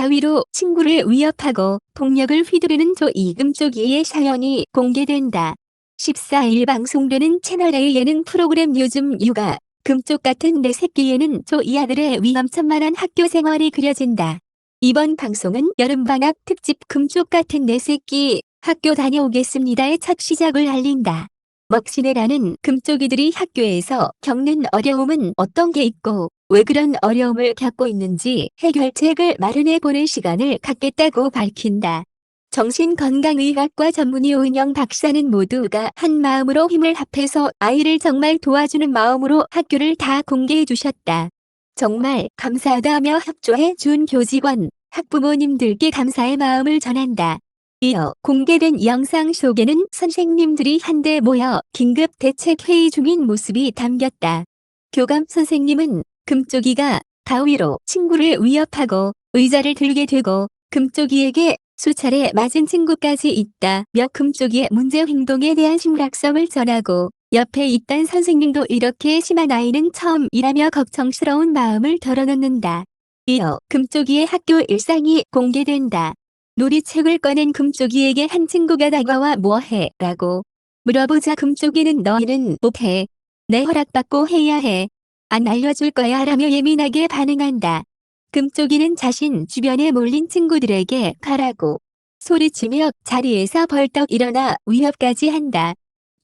가위로 친구를 위협하고 폭력을 휘두르는 조이금 쪽이의 사연이 공개된다. 14일 방송되는 채널A 예능 프로그램 요즘 육아 금쪽 같은 내 새끼에는 조이 아들의 위험천만한 학교 생활이 그려진다. 이번 방송은 여름방학 특집 금쪽 같은 내 새끼 학교 다녀오겠습니다의 첫 시작을 알린다. 먹시네라는 금쪽이들이 학교에서 겪는 어려움은 어떤 게 있고 왜 그런 어려움을 겪고 있는지 해결책을 마련해 보는 시간을 갖겠다고 밝힌다. 정신건강의학과 전문의 오은영 박사는 모두가 한 마음으로 힘을 합해서 아이를 정말 도와주는 마음으로 학교를 다 공개해 주셨다. 정말 감사하다며 협조해 준 교직원, 학부모님들께 감사의 마음을 전한다. 이어 공개된 영상 속에는 선생님들이 한데 모여 긴급 대책 회의 중인 모습이 담겼다. 교감 선생님은 금쪽이가 가위로 친구를 위협하고 의자를 들게 되고 금쪽이에게 수차례 맞은 친구까지 있다며 금쪽이의 문제 행동에 대한 심각성을 전하고 옆에 있던 선생님도 이렇게 심한 아이는 처음이라며 걱정스러운 마음을 덜어놓는다. 이어 금쪽이의 학교 일상이 공개된다. 놀이책을 꺼낸 금쪽이에게 한 친구가 다가와 뭐해? 라고 물어보자 금쪽이는 너희는 뭐해? 내 허락받고 해야 해. 안 알려줄 거야 라며 예민하게 반응한다. 금쪽이는 자신 주변에 몰린 친구들에게 가라고 소리치며 자리에서 벌떡 일어나 위협까지 한다.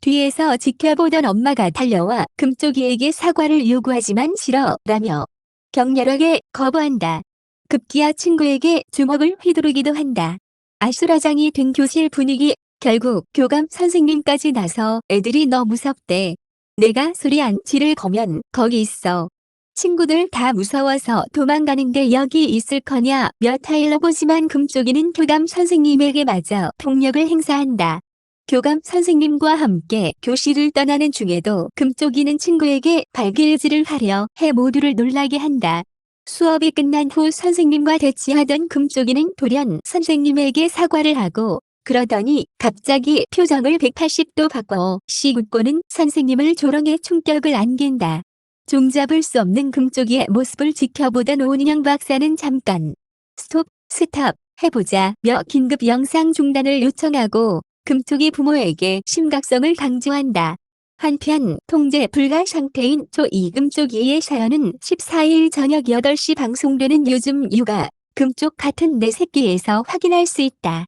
뒤에서 지켜보던 엄마가 달려와 금쪽이에게 사과를 요구하지만 싫어 라며 격렬하게 거부한다. 급기야 친구에게 주먹을 휘두르기도 한다. 아수라장이 된 교실 분위기 결국 교감 선생님까지 나서 애들이 너 무섭대. 내가 소리 안 지를 거면 거기 있어. 친구들 다 무서워서 도망가는데 여기 있을 거냐 몇 타일러 보지만 금쪽이는 교감 선생님에게 맞아 폭력을 행사한다. 교감 선생님과 함께 교실을 떠나는 중에도 금쪽이는 친구에게 발길질을 하려 해 모두를 놀라게 한다. 수업이 끝난 후 선생님과 대치하던 금쪽이는 돌연 선생님에게 사과를 하고 그러더니 갑자기 표정을 180도 바꿔 시웃고는 선생님을 조롱해 충격을 안긴다. 종잡을 수 없는 금쪽이의 모습을 지켜보던 오은영 박사는 잠깐 스톱, 스탑 해보자 며 긴급 영상 중단을 요청하고 금쪽이 부모에게 심각성을 강조한다. 한편 통제 불가 상태인 조이금쪽이의 사연은 14일 저녁 8시 방송되는 요즘 육아 금쪽 같은 내 새끼에서 확인할 수 있다.